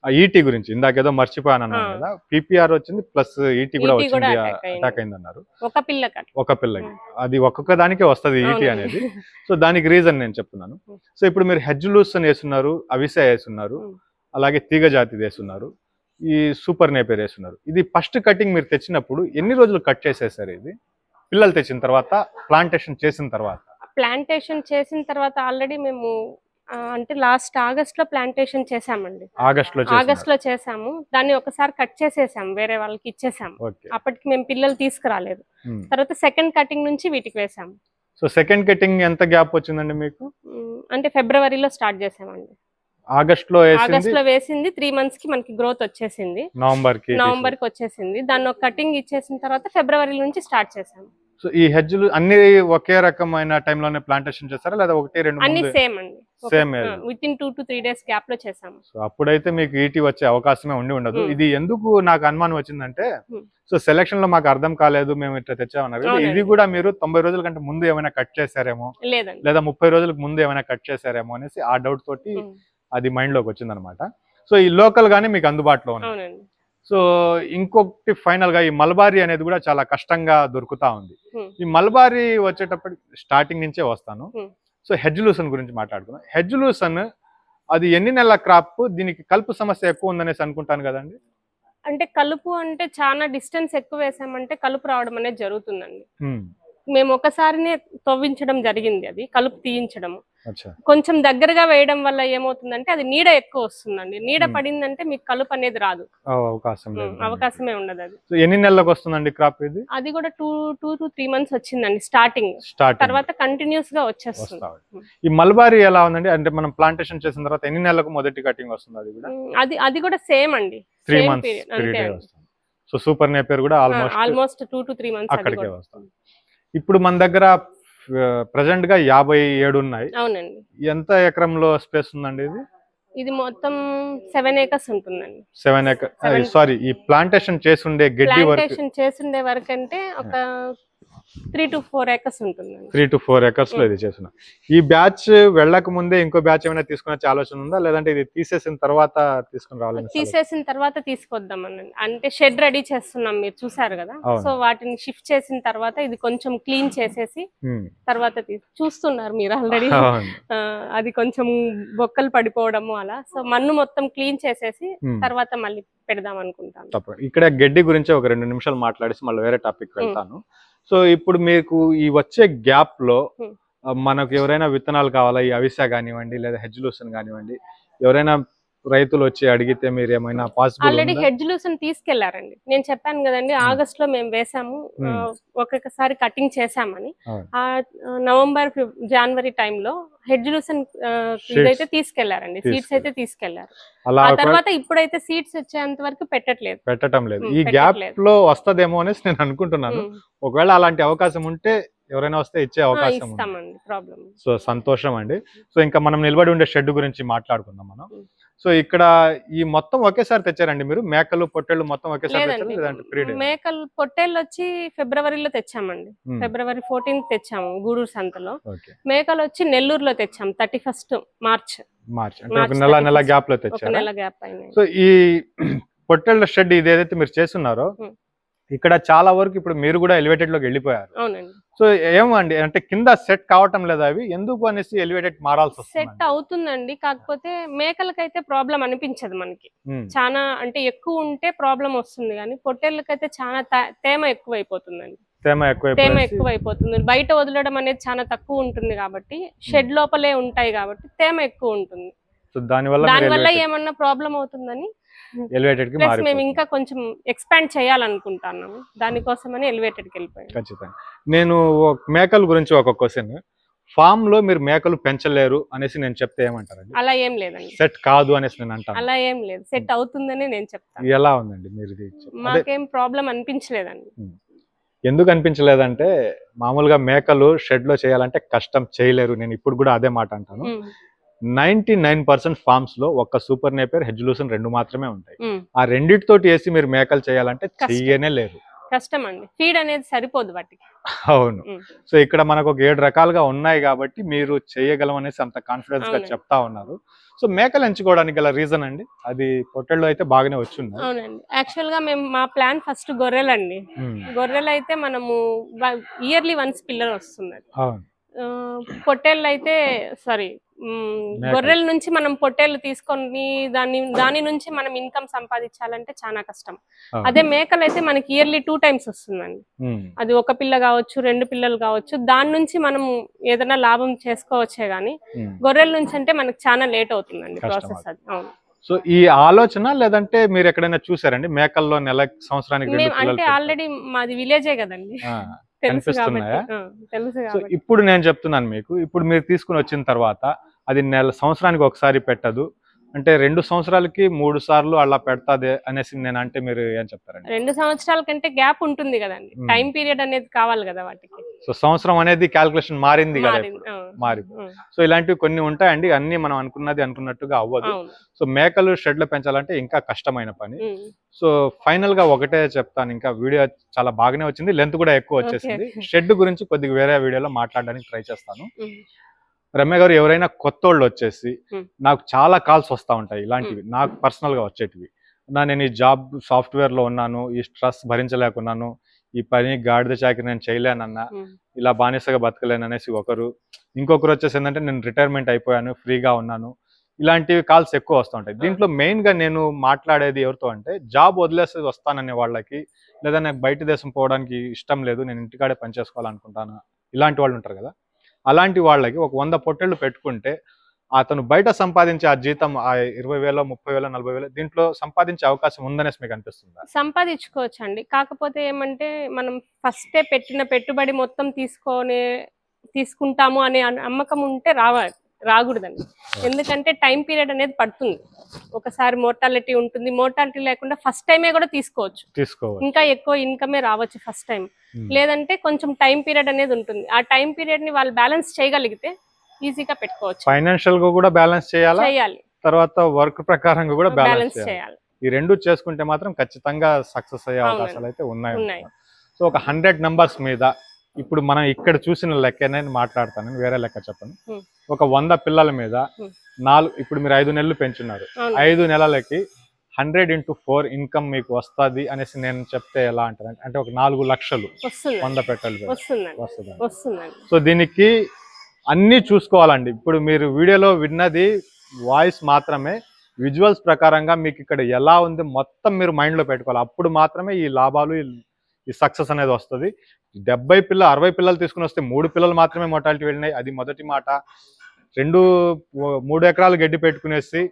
ఆ ఈటీ గురించి ఇందాకేదో మర్చిపోయాను అన్నాను. కదా పీపీఆర్ వచ్చింది ప్లస్ ఈటీ కూడా ET కూడా వచ్చింది. అటాక్ అయింది అన్నారు ఒక పిల్లకి. ఒక పిల్లకి అది ఒక్కొక్క దానికే వస్తది ఈటీ. అనేది సో దానికి రీజన్ నేను చెప్తున్నాను. సో ఇప్పుడు మీరు హెడ్జ్ లూస్ అని వేస్తున్నారు అవిస వేస్తున్నారు. అలాగే తీగ జాతి వేస్తున్నారు ఈ సూపర్ నేపేర్ వేస్తున్నారు ఇది ఫస్ట్ కటింగ్ మీరు తెచ్చినప్పుడు ఎన్ని రోజులు కట్ చేసేసారు ఇది? పిల్లలు తెచ్చిన తర్వాత ప్లాంటేషన్ చేసిన తర్వాత? ప్లాంటేషన్ చేసిన తర్వాత ఆల్రెడీ మేము అంటే లాస్ట్ ఆగస్ట్లో ప్లాంటేషన్ చేసామండి ఆగస్ట్లో ఆగస్ట్లో చేసాము దాన్ని ఒకసారి కట్ చేసేసాం వేరే వాళ్ళకి ఇచ్చేసాము. అప్పటికి మేము పిల్లలు తీసుకురాలేదు. తర్వాత సెకండ్ కటింగ్ నుంచి వీటికి వేసాము సో సెకండ్ కటింగ్ ఎంత గ్యాప్ వచ్చిందండి మీకు? అంటే ఫిబ్రవరిలో స్టార్ట్ చేసామండి. ఆగస్ట్లో ఆగస్ట్లో వేసింది త్రీ మంత్స్కి మనకి గ్రోత్ వచ్చేసింది. నవంబర్కి నవంబర్కి వచ్చేసింది. దాన్ని ఒక కటింగ్ ఇచ్చేసిన తర్వాత ఫిబ్రవరి నుంచి స్టార్ట్ చేసాము సో ఈ హెడ్జ్లు అన్ని ఒకే రకమైన టైంలోనే ప్లాంటేషన్ చేస్తారా? లేదా ఒకటి రెండు అన్ని సేమ్ అండి. Same with in two to three days గ్యాప్లో చేసాము సో అప్పుడైతే మీకు ఈటీ వచ్చే అవకాశమే ఉండి ఉండదు. Hmm. ఇది ఎందుకు నాకు అనుమానం వచ్చిందంటే Hmm. సో సెలక్షన్లో మాకు అర్థం కాలేదు మేము ఇట్లా తెచ్చామన్నారు ఇది. కూడా మీరు తొంభై రోజుల కంటే ముందు ఏమైనా కట్ చేశారేమో లేదా ముప్పై రోజులకు ముందు ఏమైనా కట్ చేశారేమో అనేసి ఆ డౌట్ తోటి ఉమ్, అది మైండ్లోకి వచ్చింది అనమాట సో ఈ లోకల్ గానే మీకు అందుబాటులో ఉంది సో ఇంకొకటి ఫైనల్గా ఈ మల్బారీ అనేది కూడా చాలా కష్టంగా దొరుకుతా ఉంది. ఈ మల్బారీ వచ్చేటప్పటి స్టార్టింగ్ నుంచే వస్తాను. సో హెడ్జ్ లూసన్ గురించి మాట్లాడుకుందాం. హెడ్జ్ లూసన్ అది ఎన్ని నెలల క్రాప్ దీనికి కలుపు సమస్య ఎక్కువ ఉందనేసి అనుకుంటాను కదండి? అంటే కలుపు అంటే చాలా డిస్టెన్స్ ఎక్కువ వేసామంటే కలుపు రావడం అనేది జరుగుతుందండి. మేము ఒకసారినే తవ్వించడం జరిగింది అది కలుపు తీయించడం కొంచెం దగ్గరగా వేయడం వల్ల ఏమవుతుందంటే అది నీడ ఎక్కువ వస్తుందండి. నీడ. పడిందంటే మీకు కలుపు అనేది రాదు. అవకాశమే ఉండదు అది ఎన్ని నెలలకు వస్తుందండి క్రాప్ ఇది? అది కూడా two two to three months వచ్చిందండి స్టార్టింగ్. స్టార్ట్ తర్వాత కంటిన్యూస్గా వచ్చేస్తుంది ఈ మల్బారీ ఎలా ఉందండి? అంటే మనం ప్లాంటేషన్ చేసిన తర్వాత ఎన్ని నెలలకు మొదటి కటింగ్ వస్తుంది అది కూడా? అది అది కూడా సేమ్ అండి. Three months so super Napier కూడా almost almost two to three months అక్కడికే వస్తుంది. ఇప్పుడు మన దగ్గర ప్రజెంట్గా యాభై ఏడు ఉన్నాయి అవునండి. ఎంత ఎకరంలో స్పేస్ ఉందండి ఇది? ఇది మొత్తం సెవెన్ ఏకర్స్ ఉంటుందండి. Seven Seven. సారీ ఈ ప్లాంటేషన్ చేసి ఉండే గడ్డి ప్లాంటేషన్ చేసిండే వరకు అంటే ఒక త్రీ టు ఫోర్ ఏకర్స్ ఉంటుందండి. త్రీ టు ఫోర్ ఎకర్స్లో ఇది చేసిన ఈ బ్యాచ్ వెళ్ళక ముందే ఇంకో బ్యాచ్ ఏమైనా తీసుకునే ఆలోచన ఉందా? లేదంటే ఇది తీసేసిన తర్వాత తీసుకుని రావాలని తీసేసిన తర్వాత తీసుకొద్దామని అంటే షెడ్ రెడీ చేస్తున్నాం మీరు చూసారు కదా. సో వాటిని షిఫ్ట్ చేసిన తర్వాత ఇది కొంచెం క్లీన్ చేసేసి. తర్వాత చూస్తున్నారు మీరు ఆల్రెడీ. అది కొంచెం బొక్కలు పడిపోవడము అలా. సో మన్ను మొత్తం క్లీన్ చేసేసి. తర్వాత మళ్ళీ పెడదాం అనుకుంటాను. ఇక్కడ గడ్డి గురించి ఒక రెండు నిమిషాలు మాట్లాడేసి మళ్ళీ వేరే టాపిక్ వెళ్తాను. సో ఇప్పుడు మీకు ఈ వచ్చే గ్యాప్లో మనకు ఎవరైనా విత్తనాలు కావాలా? ఈ అవిసా కానివ్వండి లేదా హెజ్లూసన్ కానివ్వండి ఎవరైనా రైతులు వచ్చి అడిగితే మీరు ఏమైనా పాసిబుల్ ఆల్రెడీ హెడ్జ్ లూసన్ తీసుకెళ్ళారండి. నేను చెప్పాను కదండి ఆగస్ట్లో మేము వేసాము Hmm. ఒక్కొక్కసారి కటింగ్ చేసామని. ఆ నవంబర్ జనవరి టైంలో హెడ్జ్ లూసన్ ఇదైతే తీసుకెళ్ళారండి సీడ్స్. అయితే తీసుకెళ్ళారు. అలా ఆ తర్వాత ఇప్పుడైతే సీడ్స్ వచ్చేంత వరకు పెట్టట్లేదు. పెట్టడం లేదు. Hmm, ఈ గ్యాప్. లో వస్తదేమో అనేసి నేను అనుకుంటున్నాను. ఒకవేళ అలాంటి అవకాశం ఉంటే ఎవరైనా వస్తే ఇచ్చే అవకాశం సో సంతోషం అండి. సో ఇంకా మనం నిలబడి ఉండే షెడ్ గురించి మాట్లాడుకుందాం మనం. సో ఇక్కడ ఈ మొత్తం ఒకేసారి తెచ్చారండి మీరు? మేకలు పొట్టేళ్ళు మొత్తం ఒకేసారి మేకలు పొట్టేళ్ళు వచ్చి ఫిబ్రవరిలో తెచ్చామండి. ఫిబ్రవరి ఫోర్టీన్త్ తెచ్చాము గూడూరు సంతలో. మేకలు వచ్చి నెల్లూరులో తెచ్చాం థర్టీ ఫస్ట్ మార్చ్. మార్చ్. అంటే ఒక మార్చ్ నెల నెల 31st. గ్యాప్లో ఒక తెచ్చారా? నెల గ్యాప్ సో ఈ పొట్టేళ్ళ షెడ్ ఇది ఏదైతే మీరు చేస్తున్నారో. ఇక్కడ చాలా వరకు ఇప్పుడు మీరు కూడా ఎలివేటెడ్లోకి వెళ్ళిపోయారు. అవునండి. సో ఏమండి అంటే కింద సెట్ కావటం లేదా అవి? ఎందుకు అనేసి ఎలివేటెడ్ మారాల్సి సెట్ అవుతుందండి. కాకపోతే మేకలకైతే ప్రాబ్లం అనిపించదు మనకి. చాలా అంటే ఎక్కువ ఉంటే ప్రాబ్లం వస్తుంది కానీ పొట్టేళ్ళకైతే చాలా తేమ ఎక్కువ అయిపోతుందండి తేమ తేమ ఎక్కువ అయిపోతుంది బయట వదలడం అనేది చాలా తక్కువ ఉంటుంది కాబట్టి షెడ్ లోపలే ఉంటాయి కాబట్టి తేమ ఎక్కువ ఉంటుంది. దానివల్ల దాని వల్ల ఏమన్నా ప్రాబ్లం అవుతుందని ఎలివేటెడ్కి ప్లస్ మేము ఇంకా కొంచెం ఎక్స్పాండ్ చేయాలనుకుంటున్నాము. దానికోసమని ఎలివేటెడ్కి వెళ్ళిపోయాం. ఖచ్చితంగా. నేను మేకల గురించి ఒక క్వశ్చన్. ఫామ్లో మీరు మేకలు పెంచలేరు అనేసి నేను చెప్తే ఏమంటారండి? అలా ఏం లేదండి. సెట్ కాదు అనేసి నేను అంటాను. అలా ఏం లేదు. సెట్ అవుతుందని నేను చెప్తాను. ఎలా ఉందండి మీరు మాకేం ప్రాబ్లం అనిపించలేదండి. ఎందుకు అనిపించలేదంటే మామూలుగా మేకలు షెడ్లో చేయాలంటే కష్టం చేయలేరు. నేను ఇప్పుడు కూడా అదే మాట అంటాను. నైన్టీ నైన్ పర్సెంట్ ఫార్మ్స్లో ఒక్క సూపర్ నేపర్ హెడ్జులూసన్ రెండు మాత్రమే ఉంటాయి. ఆ రెండిటితోటి వేసి మీరు మేకలు చేయాలంటే. చెయ్యనే లేరు. కష్టం అండి ఫీడ్ అనేది సరిపోదు వాటికి. అవును. సో ఇక్కడ మనకు ఒక ఏడు రకాలుగా ఉన్నాయి కాబట్టి మీరు చేయగలం అనేసి అంత కాన్ఫిడెన్స్గా. చెప్తా ఉన్నారు. సో మేకలు ఎంచుకోవడానికి గల రీజన్ అండి? అది పొట్టెళ్ళు అయితే బాగానే వచ్చున్నాయి అవునండి. యాక్చువల్గా మేము మా ప్లాన్ ఫస్ట్ గొర్రెలండి. గొర్రెలు అయితే మనము ఇయర్లీ వన్స్ పిల్లలు ఆ, పొట్టేళ్ళు అయితే సారీ. గొర్రెల నుంచి మనం పొట్టేళ్ళు తీసుకొని దాని దాని నుంచి మనం ఇన్కమ్ సంపాదించాలంటే చాలా కష్టం. అదే మేకలు అయితే మనకి ఇయర్లీ టూ టైమ్స్ వస్తుందండి అది ఒక పిల్ల కావచ్చు రెండు పిల్లలు కావచ్చు దాని నుంచి మనం ఏదైనా లాభం చేసుకోవచ్చే గానీ. గొర్రెల నుంచి అంటే మనకి చాలా లేట్ అవుతుందండి ప్రాసెస్ అది అవును సో ఈ ఆలోచన లేదంటే మీరు ఎక్కడైనా చూసారండి మేకల్లో నెల సంవత్సరానికి అంటే. ఆల్రెడీ మాది విలేజే కదండి కనిపిస్తున్నాయా? సో ఇప్పుడు నేను చెప్తున్నాను మీకు. ఇప్పుడు మీరు తీసుకుని వచ్చిన తర్వాత అది నెల సంవత్సరానికి ఒకసారి పెట్టదు. అంటే రెండు సంవత్సరాలకి మూడు సార్లు అలా పెడతాది అనేసి నేను అంటే మీరు ఏం చెప్తారండి? రెండు సంవత్సరాల కంటే గ్యాప్ ఉంటుంది కదండి. టైం పీరియడ్ అనేది కావాలి కదా వాటికి. సో సంవత్సరం అనేది క్యాల్కులేషన్ మారింది కదా. మారి. సో ఇలాంటివి కొన్ని ఉంటాయండి అన్ని మనం అనుకున్నది అనుకున్నట్టుగా అవ్వదు. సో మేకలు షెడ్లు పెంచాలంటే ఇంకా కష్టమైన పని. సో ఫైనల్గా ఒకటే చెప్తాను ఇంకా వీడియో చాలా బాగానే వచ్చింది లెంత్ కూడా ఎక్కువ వచ్చేసింది. షెడ్ గురించి కొద్దిగా వేరే వీడియోలో మాట్లాడడానికి ట్రై చేస్తాను. రమ్య గారు ఎవరైనా కొత్త వాళ్ళు వచ్చేసి. నాకు చాలా కాల్స్ వస్తూ ఉంటాయి ఇలాంటివి. నాకు పర్సనల్గా వచ్చేటివి. నా నేను ఈ జాబ్ సాఫ్ట్వేర్లో ఉన్నాను ఈ స్ట్రెస్ భరించలేకున్నాను ఈ పని గాడిద చాకరీ నేను చేయలేనన్నా. ఇలా బానిసగా బతకలేను అనేసి ఒకరు ఇంకొకరు వచ్చేసి ఏంటంటే నేను రిటైర్మెంట్ అయిపోయాను ఫ్రీగా ఉన్నాను. ఇలాంటివి కాల్స్ ఎక్కువ వస్తుంటాయి దీంట్లో మెయిన్గా నేను మాట్లాడేది ఎవరితో అంటే జాబ్ వదిలేసి వస్తాననే వాళ్ళకి లేదా నాకు బయట దేశం పోవడానికి ఇష్టం లేదు నేను ఇంటికాడే పని చేసుకోవాలనుకుంటాను? ఇలాంటి వాళ్ళు ఉంటారు కదా. అలాంటి వాళ్ళకి ఒక వంద పొట్టేళ్ళు పెట్టుకుంటే అతను బయట సంపాదించే ఆ జీతం ఆ ఇరవై వేల ముప్పై వేల నలభై వేల దీంట్లో సంపాదించే అవకాశం ఉందనేసి మీకు అనిపిస్తుంది? సంపాదించుకోవచ్చు అండి కాకపోతే ఏమంటే మనం ఫస్టే పెట్టిన పెట్టుబడి మొత్తం తీసుకొని తీసుకుంటాము అనే నమ్మకం ఉంటే రావాలి. రాకూడదండి. ఎందుకంటే టైం పీరియడ్ అనేది పడుతుంది. ఒకసారి మోర్టాలిటీ ఉంటుంది. మోర్టాలిటీ లేకుండా ఫస్ట్ టైమే కూడా తీసుకోవచ్చు. తీసుకోవాలి ఇంకా ఎక్కువ ఇన్కమే రావచ్చు ఫస్ట్ టైం. లేదంటే కొంచెం టైం పీరియడ్ అనేది ఉంటుంది. ఆ టైం పీరియడ్ని వాళ్ళు బ్యాలెన్స్ చేయగలిగితే ఈజీగా పెట్టుకోవచ్చు. ఫైనాన్షియల్గా కూడా బ్యాలెన్స్ చేయాలా? చేయాలి. తర్వాత వర్క్ ప్రకారంగా కూడా బ్యాలెన్స్ చేయాలి? ఈ రెండు చేసుకుంటే మాత్రం ఖచ్చితంగా సక్సెస్ అయ్యే. అవకాశాలు అయితే ఉన్నాయి. సో ఒక హండ్రెడ్ నంబర్స్ మీద ఇప్పుడు మనం ఇక్కడ చూసిన లెక్కనే మాట్లాడతాను. వేరే లెక్క చెప్పను. ఒక వంద పిల్లల మీద. నాలుగు ఇప్పుడు మీరు ఐదు నెలలు పెంచున్నారు. ఐదు నెలలకి హండ్రెడ్ ఇంటూ ఫోర్ ఇన్కమ్ మీకు వస్తుంది అనేసి నేను చెప్తే ఎలా అంటారు అంటే ఒక నాలుగు లక్షలు వంద పెట్టాలి వస్తుంది సో దీనికి అన్నీ చూసుకోవాలండి. ఇప్పుడు మీరు వీడియోలో విన్నది వాయిస్ మాత్రమే. విజువల్స్ ప్రకారంగా మీకు ఇక్కడ ఎలా ఉంది మొత్తం మీరు మైండ్లో పెట్టుకోవాలి. అప్పుడు మాత్రమే ఈ లాభాలు ఈ సక్సెస్ అనేది వస్తుంది. డెబ్బై పిల్ల అరవై పిల్లలు తీసుకుని వస్తే మూడు పిల్లలు మాత్రమే మొటాలిటీ వెళ్ళినాయి. అది మొదటి మాట. రెండు మూడు ఎకరాలు గడ్డి పెట్టుకునేసి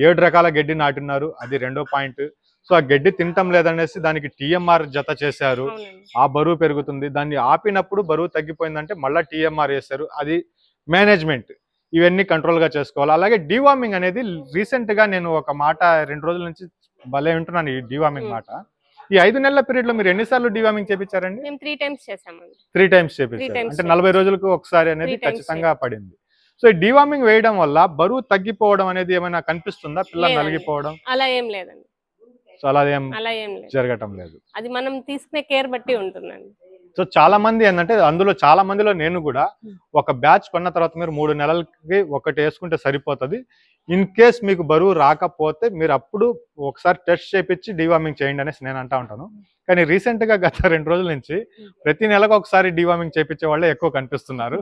ఏడు రకాల గడ్డి నాటున్నారు అది రెండో పాయింట్. సో ఆ గడ్డి తినటం లేదనేసి దానికి టీఎంఆర్ జత చేశారు. ఆ బరువు పెరుగుతుంది. దాన్ని ఆపినప్పుడు బరువు తగ్గిపోయిందంటే మళ్ళీ టీఎంఆర్ వేస్తారు అది మేనేజ్మెంట్. ఇవన్నీ control గా చేసుకోవాలి. అలాగే డివార్మింగ్ అనేది recent గా నేను ఒక మాట రెండు రోజుల నుంచి భలే వింటున్నాను ఈ డివార్మింగ్. మాట. ఈ ఐదు నెలల పీరియడ్లో మీరు ఎన్నిసార్లు డివార్మింగ్ చేపించారండి? మేము త్రీ టైమ్స్ చేసామండి త్రీ టైమ్స్ చేపించారు. అంటే. నలభై రోజులకు ఒకసారి అనేది ఖచ్చితంగా పడింది. సో ఈ డివార్మింగ్ వేయడం వల్ల బరువు తగ్గిపోవడం అనేది ఏమైనా కనిపిస్తుందా? పిల్లలు. నలిగిపోవడం? అలా ఏం లేదండి. సో అలా ఏం అలా ఏం లేదు. జరగటం లేదు. అది మనం తీసుకునే కేర్ బట్టి ఉంటుందండి. సో చాలా మంది ఏంటంటే అందులో చాలా మందిలో నేను కూడా. ఒక బ్యాచ్ కొన్న తర్వాత మీరు మూడు నెలలకి ఒకటి వేసుకుంటే సరిపోతుంది. ఇన్ కేస్ మీకు బరువు రాకపోతే మీరు అప్పుడు ఒకసారి టెస్ట్ చేపించి డివార్మింగ్ చేయండి అనేసి నేను అంటా ఉంటాను. కానీ రీసెంట్గా గత రెండు రోజుల నుంచి ప్రతి నెలకు ఒకసారి డివార్మింగ్ చేపించే వాళ్ళే ఎక్కువ కనిపిస్తున్నారు.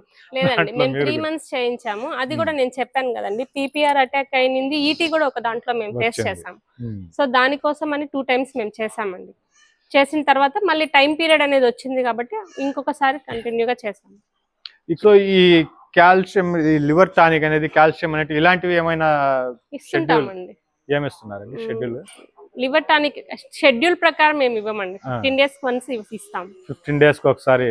త్రీ మంత్స్ చేయించాము. అది కూడా నేను చెప్పాను కదండి పీపీఆర్ అటాక్ అయింది ఈటీ కూడా ఒక దాంట్లో మేము వచ్చింది. చేసాం సో దానికోసం అని టూ టైమ్స్ మేము చేసామండి చేసిన తర్వాత మళ్ళీ టైం పీరియడ్ అనేది వచ్చింది కాబట్టి ఇంకొకసారి కంటిన్యూగా చేసాం సో ఈ కాల్షియం ఈ లివర్ టానిక్ అనేది కాల్షియం అనేది ఇలాంటివి ఏమైనా ఇస్తుంటామండి ఏమిస్తున్నారండి. షెడ్యూల్? లివర్ టానిక్ షెడ్యూల్ ప్రకారం మేము ఇవ్వమండి. ఫిఫ్టీన్ డేస్ వన్స్ ఇస్తాం. ఫిఫ్టీన్ డేస్కి ఒకసారి.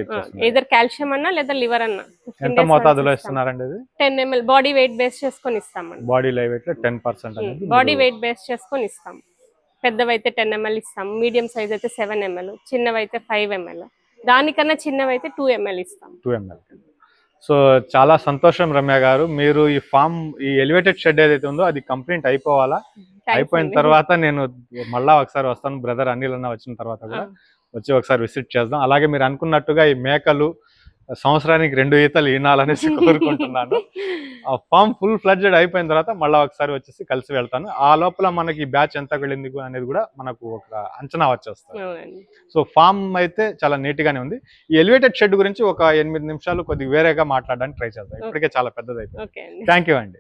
ఏదర్ కాల్షియం అన్నా లేదా లివర్ అన్నా ఎంత మోతాదులో ఇస్తున్నారండి ఇది? Ten ML body weight base చేసుకొని ఇస్తామండి బాడీ లైవ్ వెయిట్లో ten percent body weight base చేసుకొని ఇస్తాం. పెద్దవైతే టెన్ ఎంఎల్ ఇస్తాం మీడియం సైజ్ అయితే సెవెన్ ఎంఎల్ చిన్నవైతే ఫైవ్ ఎంఎల్ దానికన్నా చిన్నవైతే టూ ఎంఎల్ ఇస్తాం. టూ ఎంఎల్ సో చాలా సంతోషం రమ్య గారు. మీరు ఈ ఫామ్ ఈ ఎలివేటెడ్ షెడ్ ఏదైతే ఉందో అది కంప్లీట్ అయిపోవాలా? అయిపోయిన. తర్వాత నేను మళ్ళా ఒకసారి వస్తాను. బ్రదర్ అనిల్ అన్న వచ్చిన తర్వాత కూడా. వచ్చి ఒకసారి విజిట్ చేద్దాం. అలాగే మీరు అనుకున్నట్టుగా ఈ మేకలు సంవత్సరానికి రెండు ఈతలు ఈనాలనేసి కోరుకుంటున్నాను. ఆ ఫామ్ ఫుల్ ఫ్లడ్జెడ్ అయిపోయిన తర్వాత మళ్ళీ ఒకసారి వచ్చేసి కలిసి వెళ్తాను. ఆ లోపల మనకి బ్యాచ్ ఎంత వెళ్ళింది అనేది కూడా మనకు ఒక అంచనా వచ్చేస్తుంది. సో ఫామ్ అయితే చాలా నీట్ గానే ఉంది. ఈ ఎలివేటెడ్ షెడ్ గురించి ఒక ఎనిమిది నిమిషాలు కొద్దిగా వేరేగా మాట్లాడడానికి ట్రై చేద్దాం. ఇప్పటికే చాలా పెద్దది అయిపోయింది ఓకే అండి. థ్యాంక్ యూ అండి.